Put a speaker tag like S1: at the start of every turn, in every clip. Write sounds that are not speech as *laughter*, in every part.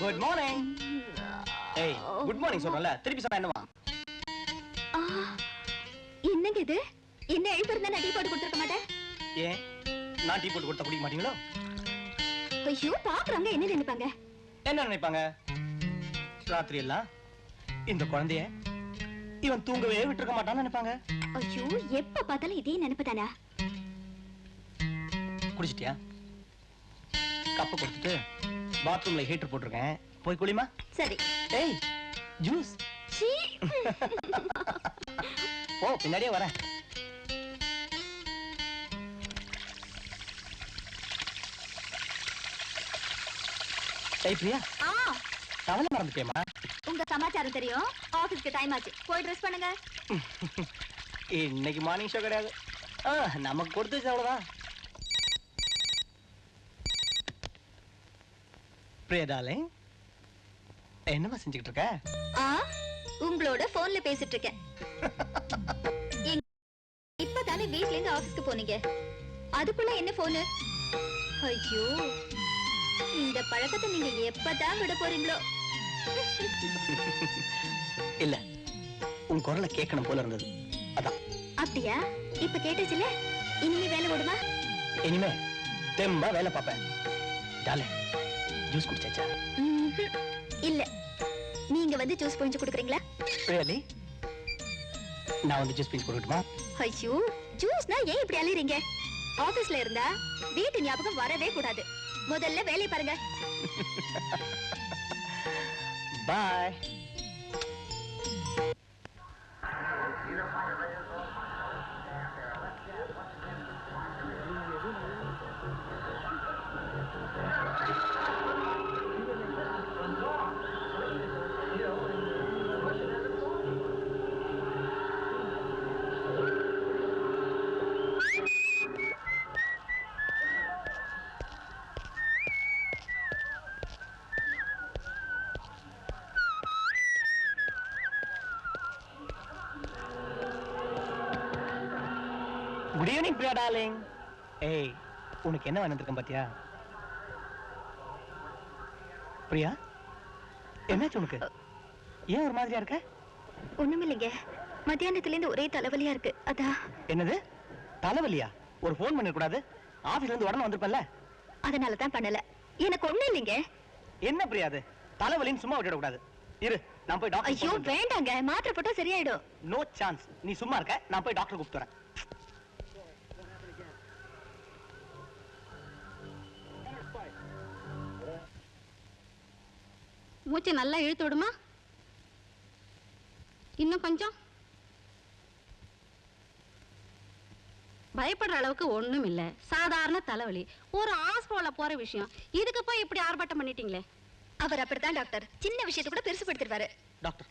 S1: Good morning ஏய் good morning சொல்றல திருப்பி சொன்னா என்னவா
S2: என்னங்க இது? என்ன எழுப்பிருந்தா நான் டீ போட்டு கொடுத்துருக்க மாட்டேன்?
S1: ஏன்? நான் டீ போட்டு கொடுத்தா குடிக்க மாட்டீங்களோ?
S2: ஐயோ பாக்குறவங்க என்ன நினைப்பாங்க?
S1: என்ன நினைப்பாங்க? ராத்திரி எல்லாம் இந்த குழந்தைய இவன் தூங்கவே விட்டுருக்க மாட்டான்னு நினைப்பாங்க.
S2: ஐயோ எப்ப பார்த்தாலும் இதே நினைப்புதானா
S1: குடிச்சிட்டியா? கப்பை கொடுத்துட்டு பாத்ரூம்ல ஹீட்டர் போட்டிருக்கேன். போய் குளிமா?
S2: சரி.
S1: ஏய் ஜூஸ்
S2: சீ.
S1: ஓ பின்னாடியே வரேன். ஏய் பிரியா.
S2: ஆ.
S1: தவளை மறந்துட்டேமா
S2: உங்க சமாச்சாரம் தெரியும். ஆபீஸ்க்கு டைம் ஆச்சு. போய் ட்ரெஸ் பண்ணுங்க. *laughs*
S1: இன்னைக்கு மார்னிங் ஷோ கிடையாது. ஆ, நமக்கு கொடுத்து வச்சு அவ்வளவுதான் பிரியதாலே என்னம்மா செஞ்சுக்கிட்டு இருக்க
S2: ஆ உங்களோட போன்ல பேசிட்டு இருக்கேன் இப்பதானே வீட்ல இருந்து ஆபீஸ்க்கு போனீங்க. அதுக்குள்ள என்ன போனு ஐயோ இந்த பழக்கத்தை நீங்க எப்பதான் விட போறீங்களோ?
S1: இல்ல உன் குரலை கேட்கணும் போல இருந்தது. அதான்.
S2: அப்படியா? இப்ப கேட்டுச்சுல இனிமே வேலை விடுமா
S1: இனிமே தெம்பா வேலை பார்ப்பேன். டாலே ஜூஸ் குடிச்சாச்சா.
S2: இல்ல. நீங்க வந்து ஜூஸ் புழிஞ்சு கொடுக்குறீங்களா?
S1: ரியலி நான் வந்து ஜூஸ் பிஞ்சு கொடுக்கட்டுமா?
S2: ஐயோ ஜூஸ்னா ஏன் இப்படி அலையறீங்க ஆபீஸ்ல இருந்தா வீட்டு ஞாபகம் வரவே கூடாது. முதல்ல வேலையை பாருங்க. *laughs*
S1: பாய். ஈவினிங் பிரியா டார்லிங் ஏய் உனக்கு என்ன வந்திருக்கேன் பாத்தியா? பிரியா என்னாச்சு உனக்கு? ஏன் ஒரு மாதிரியா இருக்க?
S2: ஒண்ணுமில்லைங்க. மத்தியானத்துல இருந்து ஒரே தலைவலியா இருக்கு. அதான்
S1: என்னது? தலைவலியா? ஒரு ஃபோன் பண்ண கூடாது ஆபீஸ்ல இருந்து உடனே வந்திருப்பல்ல?
S2: அதனால தான் பண்ணல. எனக்கு ஒண்ணும் இல்லைங்க.
S1: என்ன பிரியா அது? தலைவலின்னு சும்மா விட்டுட கூடாது இரு நான் போய்
S2: ஐயோ
S1: டாக்டர்
S2: வேண்டாங்க. மாத்திரை போட்டா சரியாயிடும்.
S1: நோ சான்ஸ் நீ சும்மா இருக்க நான் போய் டாக்டர் கூப்பிட்டு வரேன்.
S3: மூச்சை நல்லா இழுத்து விடுமா? இன்னும் கொஞ்சம்? பயப்படுற அளவுக்கு ஒண்ணும் இல்ல. சாதாரண தலைவலி. ஒரு ஹாஸ்பிட்டல்ல போற விஷயம். இதுக்கு போய் இப்படி ஆர்ப்பாட்டம் பண்ணிட்டீங்களே?
S2: அவர் அப்படித்தான் டாக்டர் சின்ன விஷயத்தை கூட பெருசுபடுத்திடுவாரு
S1: டாக்டர்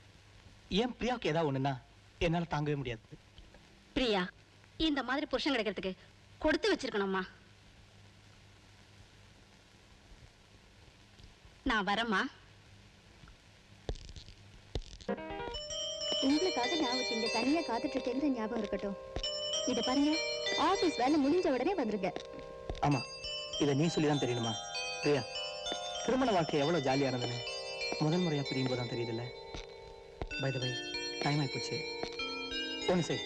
S1: ஏன் பிரியாவுக்கு ஏதாவது ஒண்ணுன்னா என்னால தாங்கவே முடியாது.
S3: பிரியா இந்த மாதிரி புருஷன் கிடைக்கிறதுக்கு கொடுத்து வச்சிருக்கணும்மா. நான் வரேம்மா.
S2: உங்களுக்காக நான் இங்க தனியா காத்துட்டு இருக்கேன்னு ஞாபகம் இருக்கட்டும்? இத பாருங்க ஆபீஸ் வேலை முடிஞ்ச உடனே வந்துருங்க.
S1: ஆமா இதை நீ சொல்லி தான் தெரியணுமா? பிரியா திருமண வாழ்க்கை எவ்வளவு ஜாலியா இருந்ததுன்னு முதல் முறையா பிரியும் போது தான் தெரியுதுல்ல? பை த பை டைம் ஆயிப்போச்சு. ஒன்று செய்.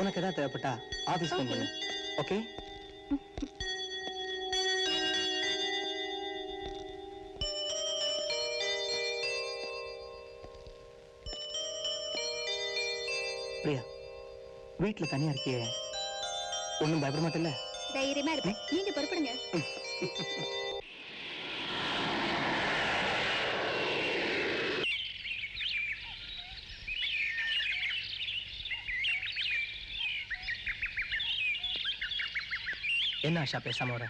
S1: உனக்கு ஏதாவது தேவைப்பட்டா ஆபீஸ் ஃபோன் பண்ணு ஓகே வீட்டுல தனியா இருக்கியே. ஒன்றும் பயப்பட மாட்டேல்ல
S2: தைரியமா இருப்பேன். நீங்க பொறுப்படுங்க.
S1: என்ன ஆஷா பேசாம வர?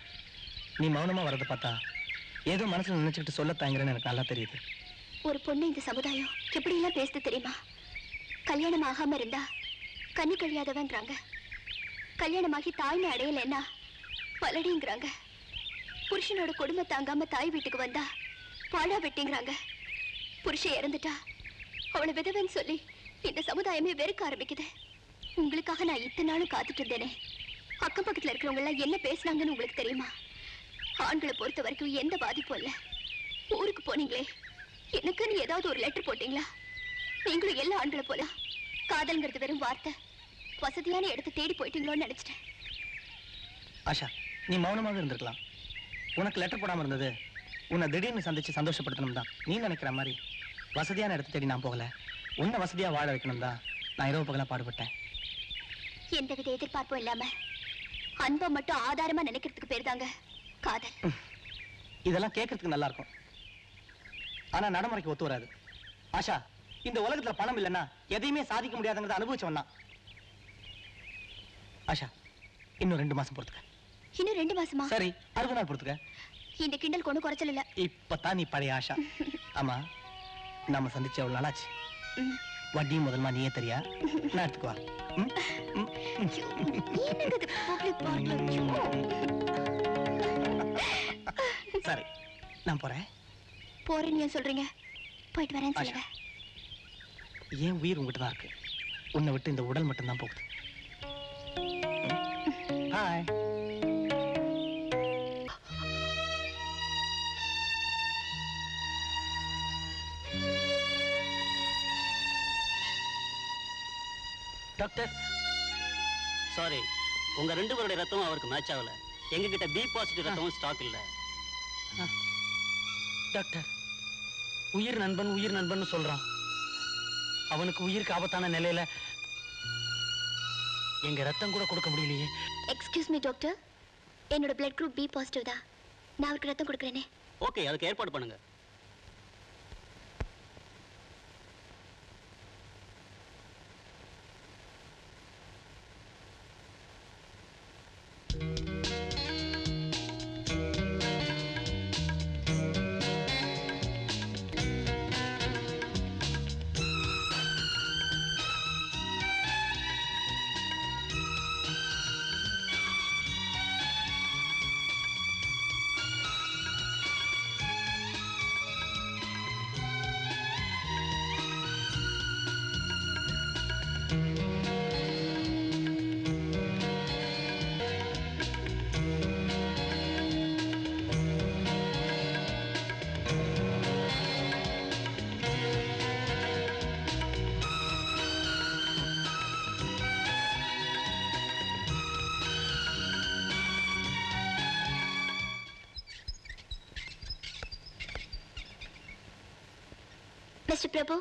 S1: நீ மௌனமா வரதை பார்த்தா ஏதோ மனசுல நினைச்சுக்கிட்டு சொல்ல தாங்கிறேன்னு எனக்கு நல்லா தெரியுது.
S2: ஒரு பொண்ணு இந்த சமுதாயம் எப்படி எல்லாம் பேசுது தெரியுமா? கல்யாணம் ஆகாம இருந்தா கண்ணு கழியாதவன்றாங்க. கல்யாணமாகி தாய்மை அடையலைன்னா பலடிங்கிறாங்க. புருஷனோட கொடுமை தாங்காம தாய் வீட்டுக்கு வந்தா பாழா வெட்டிங்கிறாங்க. புருஷன் இறந்துட்டா அவளை விதவன்னு சொல்லி இந்த சமுதாயமே வெறுக்க ஆரம்பிக்குது. உங்களுக்காக நான் இத்தனை நாளும் காத்துட்டு இருந்தேனே. அக்கம் பக்கத்துல இருக்கிறவங்க எல்லாம் என்ன பேசுனாங்கன்னு உங்களுக்கு தெரியுமா? ஆண்களை பொறுத்த வரைக்கும் எந்த பாதிப்பும் இல்லை.
S4: ஊருக்கு போனீங்களே எனக்குன்னு ஏதாவது ஒரு லெட்டர் போட்டீங்களா? நீங்களும் எல்லா ஆண்களை போல காதல்ங்கிறது வெறும் வார்த்தை. வசதியான இடத்தை தேடி போயிட்டீங்களோன்னு நினைச்சிட்டேன்.
S1: ஆஷா நீ மௌனமாக இருந்திருக்கலாம். உனக்கு லெட்டர் போடாம இருந்தது உன்னை திடீர்னு சந்திச்சு சந்தோஷப்படுத்தணும் தான் நீ நினைக்கிற மாதிரி வசதியான இடத்தை தேடி நான் போகல. உன்னை வசதியா வாழ வைக்கணும் தான் நான் இரவு பகலா பாடுபட்டேன்.
S4: எந்தவித எதிர்பார்ப்பும் இல்லாம அன்பை மட்டும் ஆதாரமா நினைக்கிறதுக்கு பேர் தாங்க காதல்
S1: இதெல்லாம் கேட்கறதுக்கு நல்லா இருக்கும். ஆனா நடைமுறைக்கு ஒத்து வராது. ஆஷா இந்த உலகத்துல பணம் இல்லைன்னா எதையுமே சாதிக்க முடியாதுங்கிறத அனுபவிச்சவன் தான் ஆஷா இன்னும் ரெண்டு மாசம் பொறுத்துக்க.
S4: இன்னும் ரெண்டு மாசமா?
S1: சரி அறுபது நாள் பொறுத்துக்க.
S4: இந்த கிண்டல் கொண்டு குறைச்சல் இல்ல.
S1: இப்பதான் நீ பழைய ஆஷா. *laughs* ஆமா நாம சந்திச்ச எவ்வளவு நாளாச்சு?
S4: ம்.
S1: வட்டி முதல்மா நீயே தெரியா? நான் எடுத்துக்குவா. சரி நான் போறேன்.
S4: போறேன்னு ஏன் சொல்றீங்க? போயிட்டு வரேன்னு
S1: ஆஷா.
S4: சொல்லுங்க.
S1: ஏன் உயிர் உங்ககிட்ட தான் இருக்கு? உன்னை விட்டு இந்த உடல் மட்டும்தான் போகுது. ஹாய்
S5: டாக்டர் சாரி உங்க ரெண்டு பேருடைய ரத்தமும் அவருக்கு மேட்ச் ஆகல. எங்க கிட்ட பி பாசிட்டிவ் ரத்தமும் ஸ்டாக் இல்ல.
S1: டாக்டர் உயிர் நண்பன் உயிர் நண்பன் சொல்றான். அவனுக்கு உயிருக்கு ஆபத்தான நிலையில எங்க ரத்தம் கூட கொடுக்க முடியலையே.
S4: எக்ஸ்கியூஸ் மீ டாக்டர் என்னோட பிளட் குரூப் பி பாசிட்டிவ் தான். நான் அவருக்கு ரத்தம் கொடுக்குறேனே.
S5: ஓகே அதுக்கு ஏற்பாடு பண்ணுங்க.
S4: மிஸ்டர் பிரபு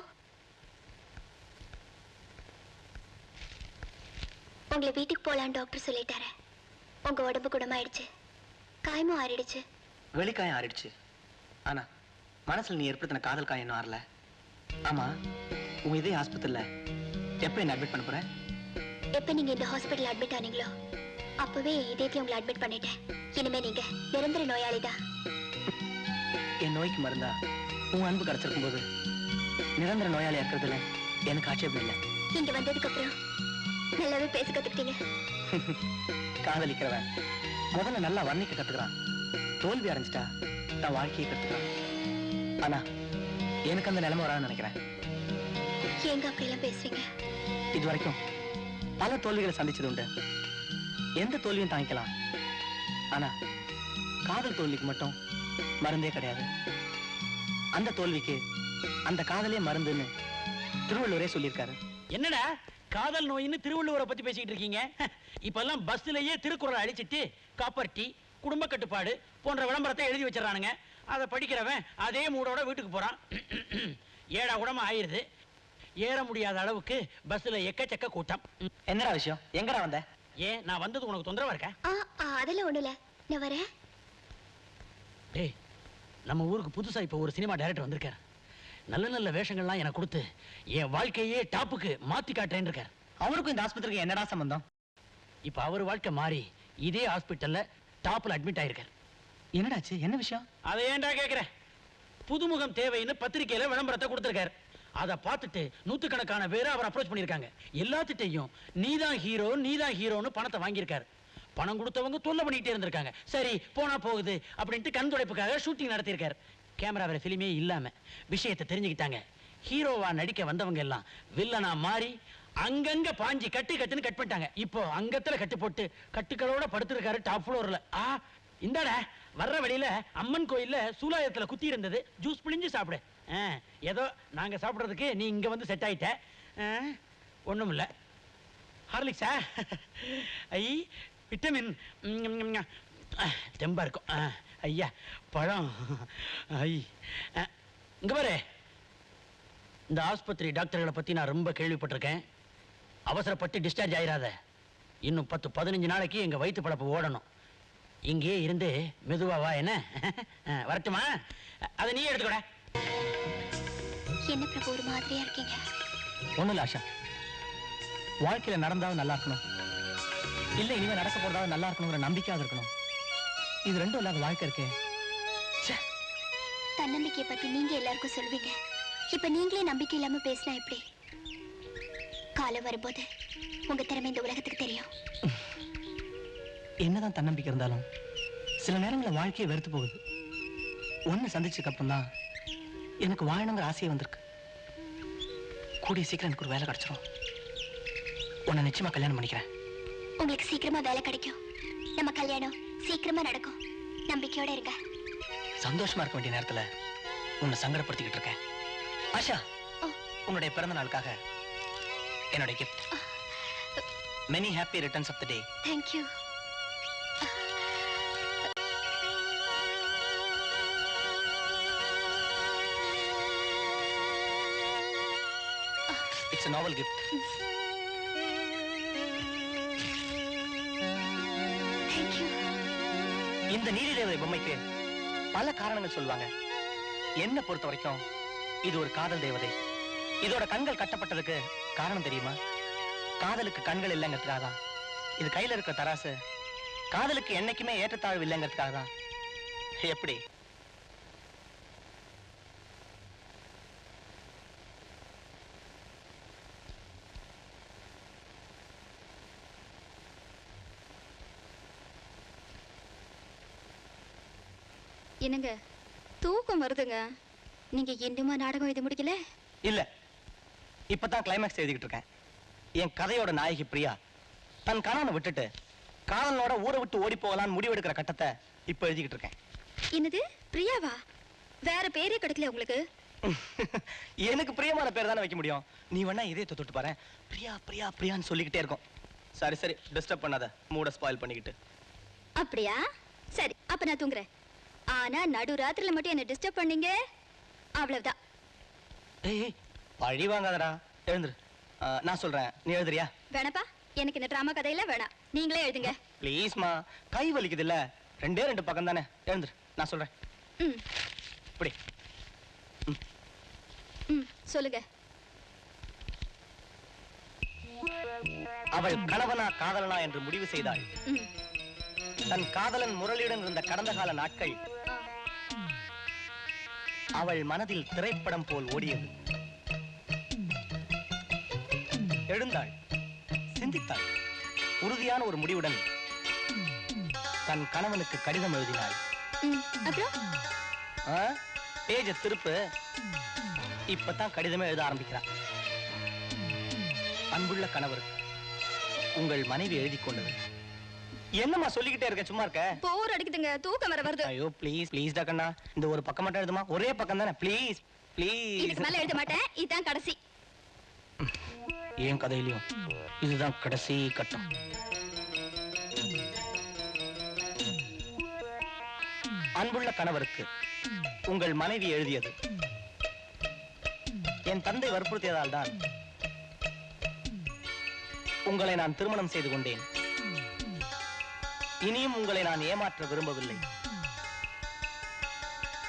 S4: உங்களை வீட்டுக்கு போலான்னு டாக்டர் சொல்லிட்டாரு. உங்க உடம்பு குணமாயிடுச்சு. காயமும் ஆறிடுச்சு.
S1: வெளிக்காயம் ஆறிடுச்சு. ஆனா மனசுல நீ ஏற்படுத்தின காதல் காயம் இன்னும் ஆறல. ஆமா உன் இதே ஆஸ்பத்திரியில எப்ப என்ன அட்மிட் பண்ண போற?
S4: எப்ப நீங்க இந்த ஹாஸ்பிட்டல் அட்மிட் ஆனீங்களோ அப்பவே இதயத்தையும் உங்களை அட்மிட் பண்ணிட்டேன். இனிமே நீங்க நிரந்தர நோயாளி தான்
S1: என் நோய்க்கு மருந்தா உன் அன்பு கிடைச்சிருக்கும் போது நிரந்தர நோயாளி இருக்கிறதுல எனக்கு ஆட்சேபம் இல்லை.
S4: இங்க வந்ததுக்கு அப்புறம் நல்லாவே பேச கத்துக்கிட்டீங்க. *laughs*
S1: காதலிக்கிறவன் முதல்ல நல்லா வர்ணிக்க கத்துக்கிறான். தோல்வி அடைஞ்சிட்டா தான் வாழ்க்கையை கத்துக்கிறான். ஆனா எனக்கு அந்த நிலைமை வரான்னு நினைக்கிறேன்.
S4: ஏங்க அப்படியெல்லாம் பேசுறீங்க?
S1: இது வரைக்கும் பல தோல்விகளை சந்திச்சது உண்டு. எந்த தோல்வியும் தாங்கிக்கலாம். ஆனா காதல் தோல்விக்கு மட்டும் மருந்தே கிடையாது. அந்த தோல்விக்கு அந்த காதலே மருந்துன்னு திருவள்ளுவரே சொல்லியிருக்காரு.
S6: என்னடா? காதல் நோயின்னு திருவள்ளுவரை பத்தி பேசிக்கிட்டு இருக்கீங்க? இப்பெல்லாம் பஸ்லயே திருக்குறளை அழிச்சிட்டு காப்பர் டீ குடும்ப கட்டுப்பாடு போன்ற விளம்பரத்தை எழுதி வச்சிடறானுங்க. அதை படிக்கிறவன் அதே மூடோட வீட்டுக்கு போறான். *clears throat* ஏடா கூடமா ஆயிருது. ஏற முடியாத அளவுக்கு பஸ்ல எக்கச்சக்க கூட்டம்.
S1: என்னடா விஷயம்? எங்கடா வந்த?
S6: ஏன் நான் வந்தது உனக்கு தொந்தரவா இருக்கா?
S4: ஆ ஆ, அதெல்லாம் ஒண்ணும் இல்ல நான் வரேன்.
S6: டேய் நம்ம ஊருக்கு புதுசா இப்போ ஒரு சினிமா டைரக்டர் வந்திருக்காரு. நல்ல நல்ல வேஷங்கள்லாம் எனக்கு கொடுத்து என் வாழ்க்கையே டாப்புக்கு மாத்தி காட்டுறேன்னு இருக்காரு.
S1: அவருக்கும் இந்த ஆஸ்பத்திரிக்கு என்னடா சம்பந்தம்?
S6: இப்போ அவர் வாழ்க்கை மாறி இதே ஹாஸ்பிட்டல்ல டாப்ல அட்மிட் ஆயிருக்காரு.
S1: என்னடாச்சு? என்ன விஷயம்?
S6: அதை ஏன்டா கேக்குற? புதுமுகம் தேவைன்னு பத்திரிக்கையில விளம்பரத்தை கொடுத்திருக்காரு. அதை பார்த்துட்டு நூத்துக்கணக்கான பேர் அவர் அப்ரோச் பண்ணியிருக்காங்க. எல்லாத்திட்டையும் நீதான் ஹீரோ நீதான் ஹீரோன்னு பணத்தை வாங்கியிருக்காரு. பணம் கொடுத்தவங்க தொல்லை பண்ணிக்கிட்டே இருந்திருக்காங்க. சரி போனா போகுது அப்படின்ட்டு கண் துடைப்புக்காக ஷூட்டிங் நடத்தியிருக்காரு. கேமரா ஃபிலிமே இல்லாம. விஷயத்தை தெரிஞ்சுக்கிட்டாங்க. ஹீரோவா நடிக்க வந்தவங்க எல்லாம் வில்லனா மாறி அங்கங்க பாஞ்சி கட்டு கட்டுன்னு கட் பண்ணிட்டாங்க. இப்போ அங்கத்துல கட்டு போட்டு கட்டுக்களோட படுத்திருக்காரு டாப் ஃப்ளோர்ல ஆ இந்தாட வர்ற வழியில அம்மன் கோயில்ல சூலாயத்துல குத்தி இருந்தது. ஜூஸ் பிழிஞ்சு சாப்பிடு. ஆ, ஏதோ நாங்க சாப்பிடுறதுக்கு நீ இங்க வந்து செட் ஆயிட்ட. ஒண்ணும் இல்ல ஹார்லிக்ஸா? ஐ விட்டமின் ம், தெம்பா இருக்கும். ஆ, ஐயா பழம். ஐ இங்க பாரு. இந்த ஆஸ்பத்திரி டாக்டர்களை பத்தி நான் ரொம்ப கேள்விப்பட்டிருக்கேன். அவசரப்பட்டு டிஸ்சார்ஜ் ஆயிராத. இன்னும் பத்து பதினஞ்சு நாளைக்கு எங்க வயிற்று பழப்பு ஓடணும். இங்கேயே இருந்து மெதுவா வா என்ன? வரட்டுமா? அதை நீ எடுத்துக்கூட.
S2: என்ன பிரபு ஒரு மாதிரியா இருக்கீங்க?
S1: ஒண்ணும் இல்ல ஆஷா. வாழ்க்கையில நடந்தாவது நல்லா இருக்கணும். இல்ல இனிமே நடக்க போறதாவது நல்லா இருக்கணுங்கிற நம்பிக்கையாவது இருக்கணும். இது ரெண்டும் இல்லாத வாழ்க்கை இருக்கே.
S2: தன்னம்பிக்கையை பத்தி நீங்க எல்லாருக்கும் சொல்வீங்க. இப்ப நீங்களே நம்பிக்கை இல்லாம பேசினா எப்படி? காலம் வரும்போது உங்க திறமை இந்த உலகத்துக்கு தெரியும்.
S1: என்னதான் தன்னம்பிக்கை இருந்தாலும் சில நேரங்களில் வாழ்க்கையை வெறுத்து போகுது. ஒன்னு சந்திச்சதுக்கு அப்புறம் தான் எனக்கு வாழணுங்கிற ஆசையே வந்திருக்கு. கூடிய சீக்கிரம் எனக்கு ஒரு வேலை கிடைச்சிரும். உன்னை நிச்சயமா கல்யாணம் பண்ணிக்கிறேன்.
S2: உங்களுக்கு சீக்கிரமா வேலை கிடைக்கும். நம்ம கல்யாணம் சீக்கிரமா நடக்கும். நம்பிக்கையோட இருங்க.
S1: சந்தோஷமா இருக்க வேண்டிய நேரத்துல உன்னை சங்கடப்படுத்திக்கிட்டு இருக்கேன். ஆஷா. உன்னுடைய பிறந்த நாளுக்காக என்னுடைய gift many happy returns of the day
S2: thank you
S1: it's a novel gift இந்த நீதி தேவதை பொம்மைக்கு பல காரணங்கள் சொல்லுவாங்க. என்ன பொறுத்த வரைக்கும் இது ஒரு காதல் தேவதை. இதோட கண்கள் கட்டப்பட்டதுக்கு காரணம் தெரியுமா? காதலுக்கு கண்கள் இல்லைங்கிறதுக்காக தான். இது கையில இருக்கிற தராசு. காதலுக்கு என்னைக்குமே ஏற்றத்தாழ்வு இல்லைங்கிறதுக்காக தான். எப்படி?
S2: என்னங்க? தூக்கம் வருதுங்க. நீங்க இன்னுமா நாடகம் இது முடிக்கல?
S1: இல்ல. இப்பதான் கிளைமேக்ஸ் எழுதிக்கிட்டு இருக்கேன். என் கதையோட நாயகி பிரியா தன் கணவனை விட்டுட்டு காதலனோட ஊரை விட்டு ஓடி போகலான்னு முடிவெடுக்கிற கட்டத்தை இப்ப எழுதிக்கிட்டு இருக்கேன்.
S2: என்னது? பிரியாவா? வேற பேரே கிடைக்கல உங்களுக்கு?
S1: எனக்கு பிரியமான பேர் தானே வைக்க முடியும். நீ வேணா இதே தொட்டு பாரு. பிரியா பிரியா பிரியான்னு சொல்லிக்கிட்டே இருக்கும். சரி சரி டிஸ்டர்ப் பண்ணாத. மூட ஸ்பாயில் பண்ணிக்கிட்டு.
S2: அப்படியா? சரி அப்ப நான் தூங்குறேன். ஆனா நடு ராத்திரில மட்டும் என்ன டிஸ்டர்ப் பண்ணீங்க. அவ்வளவுதான்.
S1: ஏய் பழி வாங்காதடா. எழுந்துரு. நான் சொல்றேன். நீ எழுதுறியா
S2: வேணப்பா எனக்கு இந்த டிராமா கதையில வேணாம். நீங்களே எழுதுங்க.
S1: ப்ளீஸ்மா கை வலிக்குது இல்ல ரெண்டே ரெண்டு பக்கம் தானே எழுந்துரு. நான் சொல்றேன்.
S2: ம்.
S1: இப்படி.
S2: ம் சொல்லுங்க.
S1: அவள் கணவனா காதலனா என்று முடிவு செய்தாள்.
S2: ம்.
S1: தன் காதலன் முரளியுடன் இருந்த கடந்த கால நாட்கள் அவள் மனதில் திரைப்படம் போல் ஓடியது. எழுந்தாள். சிந்தித்தாள். உறுதியான ஒரு முடிவுடன் தன் கணவனுக்கு கடிதம் எழுதினாள். பேஜ திருப்பு. இப்பதான் கடிதமே எழுத ஆரம்பிக்கிறார் அன்புள்ள கணவர் உங்கள் மனைவி எழுதி கொண்டது. என்னம்மா சொல்லிக்கிட்டே இருக்க? சும்மா இருக்க?
S2: போர் அடிக்குதுங்க. தூக்கம் வர வருது.
S1: ஐயோ ப்ளீஸ் ப்ளீஸ் கண்ணா. இந்த ஒரு பக்கம் மட்டும் எழுதுமா? ஒரே பக்கம் தானே. ப்ளீஸ் ப்ளீஸ்
S2: இதுக்கு மேல எழுத மாட்டேன். இதுதான் கடைசி.
S1: என் கதையிலையும் இதுதான் கடைசி கட்டம். அன்புள்ள கணவருக்கு உங்கள் மனைவி எழுதியது. என் தந்தை வற்புறுத்தியதால் தான் உங்களை நான் திருமணம் செய்து கொண்டேன். இனியும் உங்களை நான் ஏமாற்ற விரும்பவில்லை.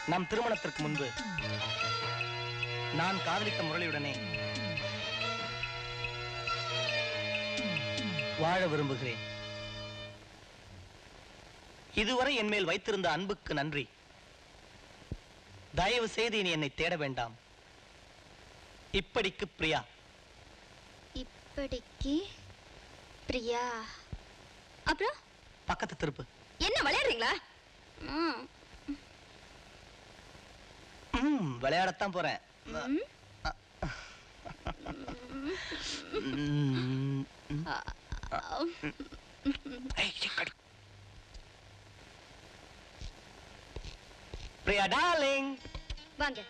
S1: நம் திருமணத்திற்கு முன்பு நான் காதலித்த முரளியுடனே வாழ விரும்புகிறேன். இதுவரை என் மேல் வைத்திருந்த அன்புக்கு நன்றி. தயவு செய்து இனி என்னை தேட வேண்டாம். இப்படிக்கு பிரியா.
S2: இப்படிக்கு பிரியா. அப்புறம்?
S1: பக்கத்து திருப்பு.
S2: என்ன விளையாடுறீங்களா?
S1: விளையாடத்தான் போறேன். பிரியா டார்லிங்.
S2: வாங்க.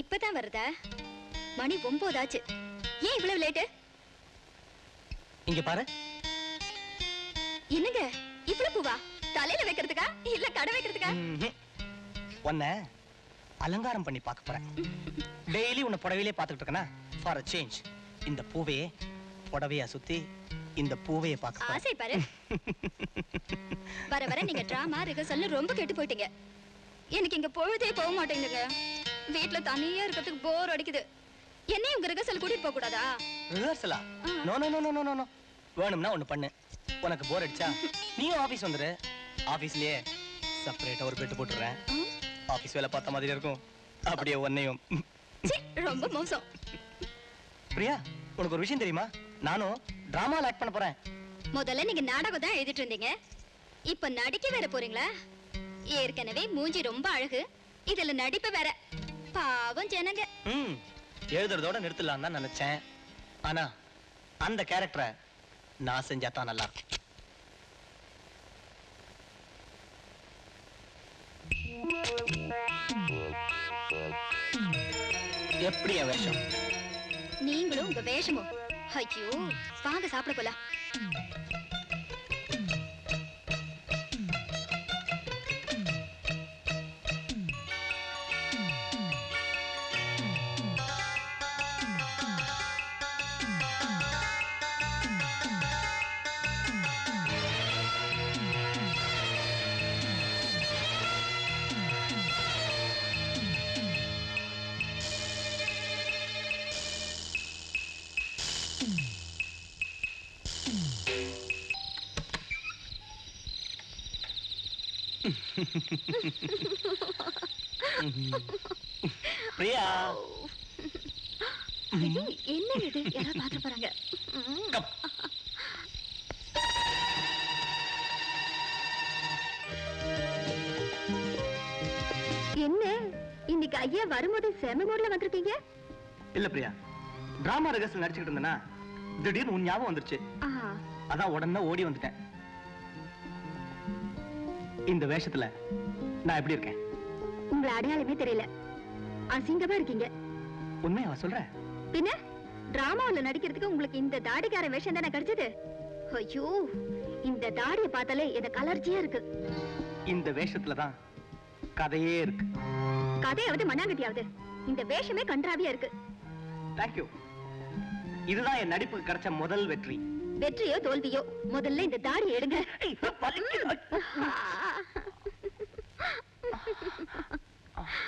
S2: இப்பதான் வருதா? மணி ஒன்பதாச்சு ஏன் இவ்வளவு லேட்டு?
S1: இங்க பாரு.
S2: என்னங்க? இவ்வளவு பூவா? தலையில வைக்கிறதுக்கா? இல்ல கடை வைக்கிறதுக்கா.
S1: உன்னை அலங்காரம் பண்ணி பார்க்க போறேன். டெய்லி உன்னை புடவையிலே பார்த்துட்டு இருக்கனா? ஃபார் அ சேஞ்ச் இந்த பூவையே புடவையா சுத்தி இந்த பூவையை பார்க்க
S2: ஆசை பாரு. வர வர நீங்க டிராமா ரிஹர்சல் ரொம்ப கெட்டு போயிட்டீங்க. எனக்கு இங்க பொழுதே போக மாட்டேங்குதுங்க. வீட்ல தனியா இருக்கிறதுக்கு போர் அடிக்குது. என்னையும் உங்க ரிஹர்சல் கூட்டிட்டு போக கூடாதா
S1: ரிஹர்சலா no no no no no no வேணும்னா ஒண்ணு பண்ணு. உனக்கு போர் அடிச்சா நீயும் ஆபீஸ் வந்துரு. ஆபீஸ்லயே செப்பரேட்டா ஒரு பெட் போட்டுறேன் ஆபீஸ் வேலை பார்த்த மாதிரி இருக்கும். அப்படியே உன்னையும்
S2: ரொம்ப மோசம்.
S1: பிரியா உனக்கு ஒரு விஷயம் தெரியுமா? நானும் டிராமால ஆக்ட் பண்ண போறேன்.
S2: முதல்ல நீங்க நாடகம் தான் எழுதிட்டு இருந்தீங்க. இப்ப நடிக்க வேற போறீங்களா? ஏற்கனவே மூஞ்சி ரொம்ப அழகு. இதுல நடிப்பு வேற. பாவம் ஜனங்க.
S1: எழுதுறதோட நிறுத்தலாம் தான் நினைச்சேன். ஆனா அந்த கேரக்டரை நான் செஞ்சா தான் நல்லா இருக்கும் எப்படி என் வேஷம்?
S2: நீங்களும் உங்க வேஷமும். ஐயோ வாங்க சாப்பிட போலாம்.
S1: பிரியா.
S2: ஐயோ என்ன இது? யாராவது பாத்துட்டு போறாங்க. என்ன? இன்னைக்கு ஐயா வரும்போது செம மூட்ல வந்திருக்கீங்க?
S1: இல்ல பிரியா. டிராமா ரிஹர்சல் நடிச்சுக்கிட்டு இருந்தேனா திடீர்னு உன் ஞாபகம் வந்துருச்சு. அதான் உடனே ஓடி வந்துட்டேன். இந்த வேஷத்துல நான் எப்படி இருக்கேன்?
S2: உங்களை அடையாளமே தெரியல. அசிங்கமா இருக்கீங்க.
S1: உண்மையா சொல்ற?
S2: பின்ன? டிராமாவுல நடிக்கிறதுக்கு உங்களுக்கு இந்த தாடிக்கார வேஷம் தானே கிடைச்சது? ஐயோ இந்த தாடிய பார்த்தாலே எனக்கு அலர்ஜியா இருக்கு.
S1: இந்த வேஷத்துல தான் கதையே இருக்கு.
S2: கதையாவது மண்ணாங்கட்டியாவது. இந்த வேஷமே கன்றாவியா இருக்கு.
S1: தேங்க்யூ இதுதான் என் நடிப்புக்கு கிடைச்ச முதல் வெற்றி.
S2: வெற்றியோ தோல்வியோ முதல்ல இந்த தாடி எடுங்க.